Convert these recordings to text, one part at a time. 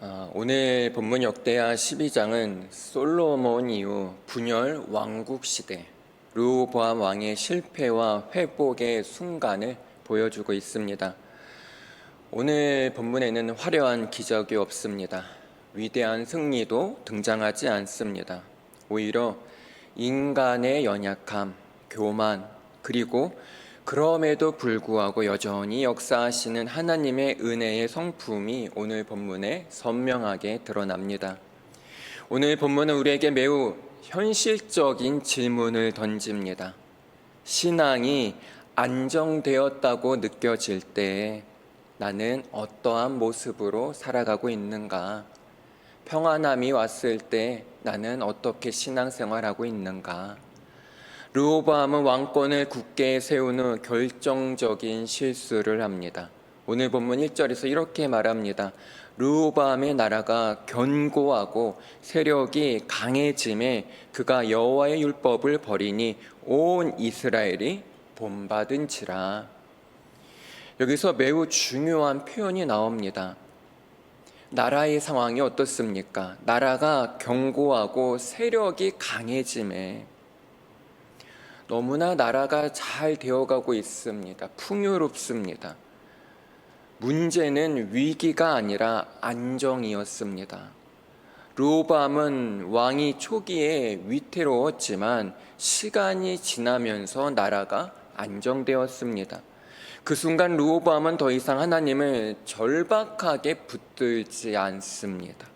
아, 오늘 본문 역대하 12장은 솔로몬 이후 분열 왕국 시대 르호보암 왕의 실패와 회복의 순간을 보여주고 있습니다. 오늘 본문에는 화려한 기적이 없습니다. 위대한 승리도 등장하지 않습니다. 오히려 인간의 연약함, 교만, 그리고 그럼에도 불구하고 여전히 역사하시는 하나님의 은혜의 성품이 오늘 본문에 선명하게 드러납니다. 오늘 본문은 우리에게 매우 현실적인 질문을 던집니다. 신앙이 안정되었다고 느껴질 때 나는 어떠한 모습으로 살아가고 있는가? 평안함이 왔을 때 나는 어떻게 신앙생활하고 있는가? 르호보암은 왕권을 굳게 세운 후 결정적인 실수를 합니다. 오늘 본문 1절에서 이렇게 말합니다. 르호보암의 나라가 견고하고 세력이 강해짐에 그가 여호와의 율법을 버리니 온 이스라엘이 본받은지라. 여기서 매우 중요한 표현이 나옵니다. 나라의 상황이 어떻습니까? 나라가 견고하고 세력이 강해짐에 너무나 나라가 잘 되어가고 있습니다. 풍요롭습니다. 문제는 위기가 아니라 안정이었습니다. 르호밤은 왕이 초기에 위태로웠지만 시간이 지나면서 나라가 안정되었습니다. 그 순간 르호밤은 더 이상 하나님을 절박하게 붙들지 않습니다.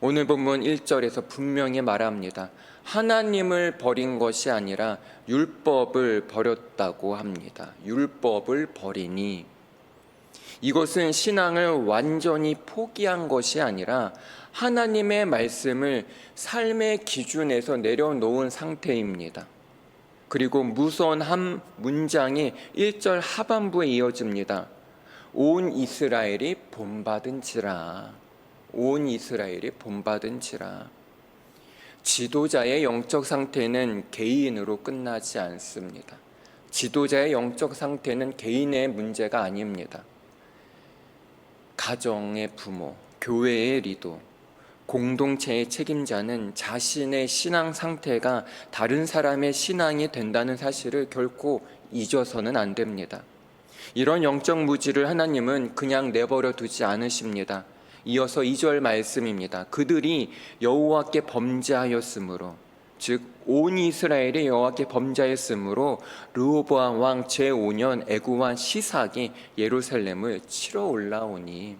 오늘 본문 1절에서 분명히 말합니다. 하나님을 버린 것이 아니라 율법을 버렸다고 합니다. 율법을 버리니 이것은 신앙을 완전히 포기한 것이 아니라 하나님의 말씀을 삶의 기준에서 내려놓은 상태입니다. 그리고 한 문장이 1절 하반부에 이어집니다. 온 이스라엘이 본받은지라. 온 이스라엘이 본받은지라. 지도자의 영적 상태는 개인으로 끝나지 않습니다. 지도자의 영적 상태는 개인의 문제가 아닙니다. 가정의 부모, 교회의 리더, 공동체의 책임자는 자신의 신앙 상태가 다른 사람의 신앙이 된다는 사실을 결코 잊어서는 안 됩니다. 이런 영적 무지를 하나님은 그냥 내버려 두지 않으십니다. 이어서 2절 말씀입니다. 그들이 여호와께 범죄하였으므로 즉 온 이스라엘이 여호와께 범죄하였으므로 르호보암 왕 제5년 애구왕 시삭이 예루살렘을 치러 올라오니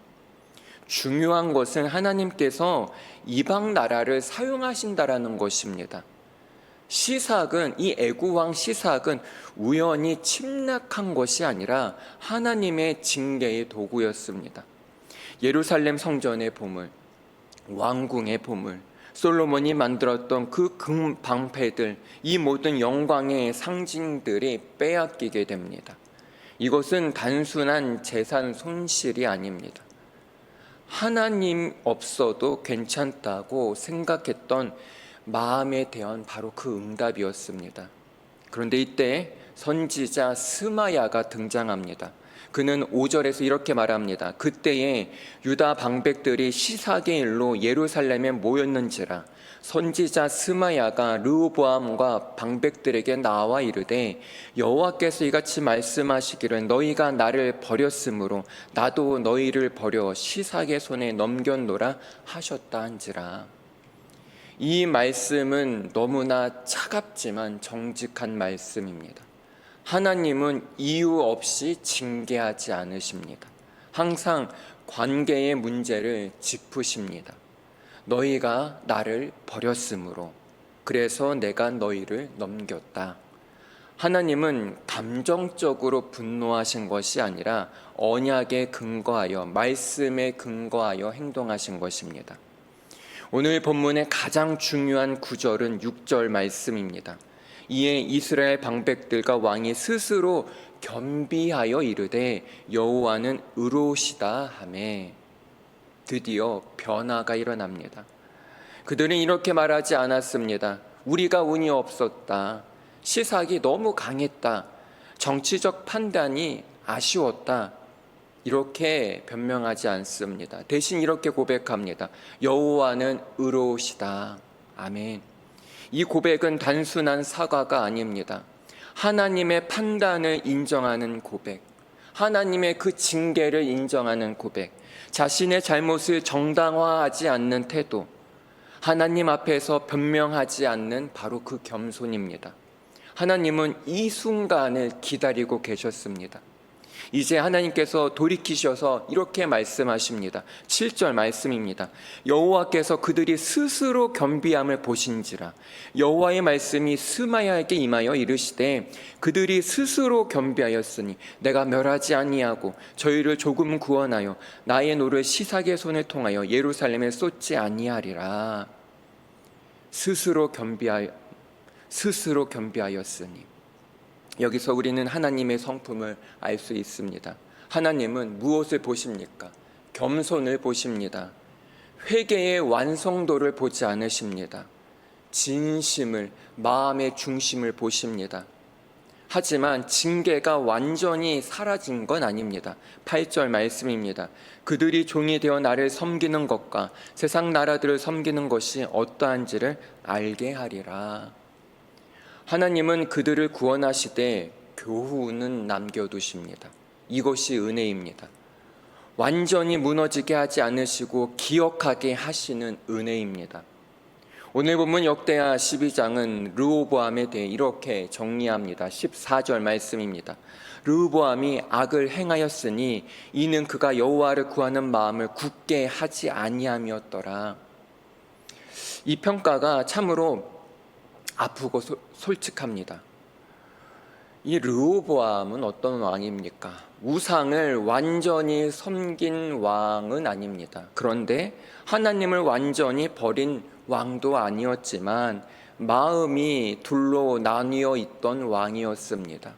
중요한 것은 하나님께서 이방 나라를 사용하신다라는 것입니다. 시삭은 이 애구왕 시삭은 우연히 침략한 것이 아니라 하나님의 징계의 도구였습니다. 예루살렘 성전의 보물, 왕궁의 보물, 솔로몬이 만들었던 그 금방패들, 이 모든 영광의 상징들이 빼앗기게 됩니다. 이것은 단순한 재산 손실이 아닙니다. 하나님 없어도 괜찮다고 생각했던 마음에 대한 바로 그 응답이었습니다. 그런데 이때 선지자 스마야가 등장합니다. 그는 5절에서 이렇게 말합니다. 그때에 유다 방백들이 시사의 일로 예루살렘에 모였는지라 선지자 스마야가 르호보암과 방백들에게 나와 이르되 여호와께서 이같이 말씀하시기를 너희가 나를 버렸으므로 나도 너희를 버려 시삭의 손에 넘겼노라 하셨다 한지라 이 말씀은 너무나 차갑지만 정직한 말씀입니다. 하나님은 이유 없이 징계하지 않으십니다. 항상 관계의 문제를 짚으십니다. 너희가 나를 버렸으므로 그래서 내가 너희를 넘겼다. 하나님은 감정적으로 분노하신 것이 아니라 언약에 근거하여 말씀에 근거하여 행동하신 것입니다. 오늘 본문의 가장 중요한 구절은 6절 말씀입니다. 이에 이스라엘 방백들과 왕이 스스로 겸비하여 이르되 여호와는 의로우시다 하매 드디어 변화가 일어납니다. 그들은 이렇게 말하지 않았습니다. 우리가 운이 없었다. 시삭이 너무 강했다. 정치적 판단이 아쉬웠다. 이렇게 변명하지 않습니다. 대신 이렇게 고백합니다. 여호와는 의로우시다. 아멘. 이 고백은 단순한 사과가 아닙니다. 하나님의 판단을 인정하는 고백. 하나님의 그 징계를 인정하는 고백. 자신의 잘못을 정당화하지 않는 태도. 하나님 앞에서 변명하지 않는 바로 그 겸손입니다. 하나님은 이 순간을 기다리고 계셨습니다. 이제 하나님께서 돌이키셔서 이렇게 말씀하십니다. 7절 말씀입니다. 여호와께서 그들이 스스로 겸비함을 보신지라 여호와의 말씀이 스마야에게 임하여 이르시되 그들이 스스로 겸비하였으니 내가 멸하지 아니하고 저희를 조금 구원하여 나의 노를 시삭의 손을 통하여 예루살렘에 쏟지 아니하리라. 스스로 겸비하여 스스로 겸비하였으니 여기서 우리는 하나님의 성품을 알 수 있습니다. 하나님은 무엇을 보십니까? 겸손을 보십니다. 회개의 완성도를 보지 않으십니다. 진심을, 마음의 중심을 보십니다. 하지만 징계가 완전히 사라진 건 아닙니다. 8절 말씀입니다. 그들이 종이 되어 나를 섬기는 것과 세상 나라들을 섬기는 것이 어떠한지를 알게 하리라. 하나님은 그들을 구원하시되 교훈은 남겨두십니다. 이것이 은혜입니다. 완전히 무너지게 하지 않으시고 기억하게 하시는 은혜입니다. 오늘 보면 역대하 12장은 르호보암에 대해 이렇게 정리합니다. 14절 말씀입니다. 르호보암이 악을 행하였으니 이는 그가 여호와를 구하는 마음을 굳게 하지 아니함이었더라. 이 평가가 참으로 아프고 소- 솔직합니다. 이 르호보암은 어떤 왕입니까? 우상을 완전히 섬긴 왕은 아닙니다. 그런데 하나님을 완전히 버린 왕도 아니었지만 마음이 둘로 나뉘어 있던 왕이었습니다.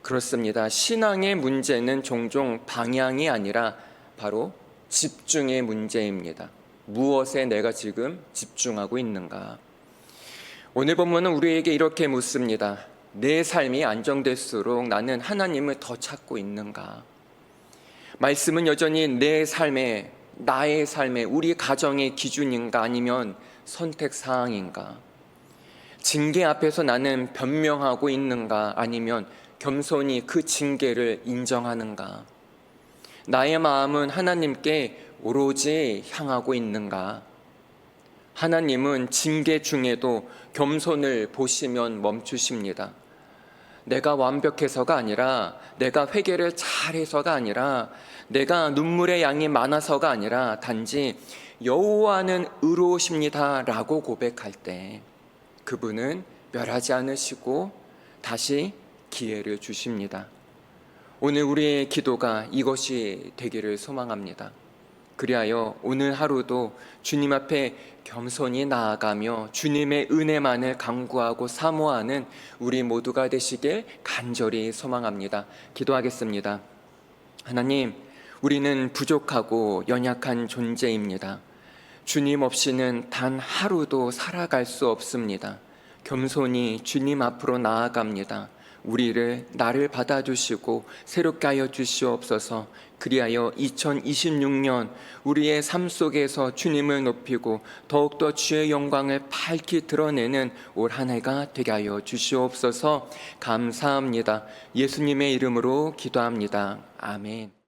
그렇습니다. 신앙의 문제는 종종 방향이 아니라 바로 집중의 문제입니다. 무엇에 내가 지금 집중하고 있는가? 오늘 본문은 우리에게 이렇게 묻습니다. 내 삶이 안정될수록 나는 하나님을 더 찾고 있는가? 말씀은 여전히 내 삶에, 나의 삶에, 우리 가정의 기준인가 아니면 선택 사항인가? 징계 앞에서 나는 변명하고 있는가 아니면 겸손히 그 징계를 인정하는가? 나의 마음은 하나님께 오로지 향하고 있는가? 하나님은 징계 중에도 겸손을 보시면 멈추십니다. 내가 완벽해서가 아니라 내가 회개를 잘해서가 아니라 내가 눈물의 양이 많아서가 아니라 단지 여호와는 의로우십니다라고 고백할 때 그분은 멸하지 않으시고 다시 기회를 주십니다. 오늘 우리의 기도가 이것이 되기를 소망합니다. 그리하여 오늘 하루도 주님 앞에 겸손히 나아가며 주님의 은혜만을 강구하고 사모하는 우리 모두가 되시길 간절히 소망합니다. 기도하겠습니다. 하나님, 우리는 부족하고 연약한 존재입니다. 주님 없이는 단 하루도 살아갈 수 없습니다. 겸손히 주님 앞으로 나아갑니다. 우리를 나를 받아주시고 새롭게 하여 주시옵소서. 그리하여 2026년 우리의 삶 속에서 주님을 높이고 더욱더 주의 영광을 밝히 드러내는 올 한 해가 되게 하여 주시옵소서. 감사합니다. 예수님의 이름으로 기도합니다. 아멘.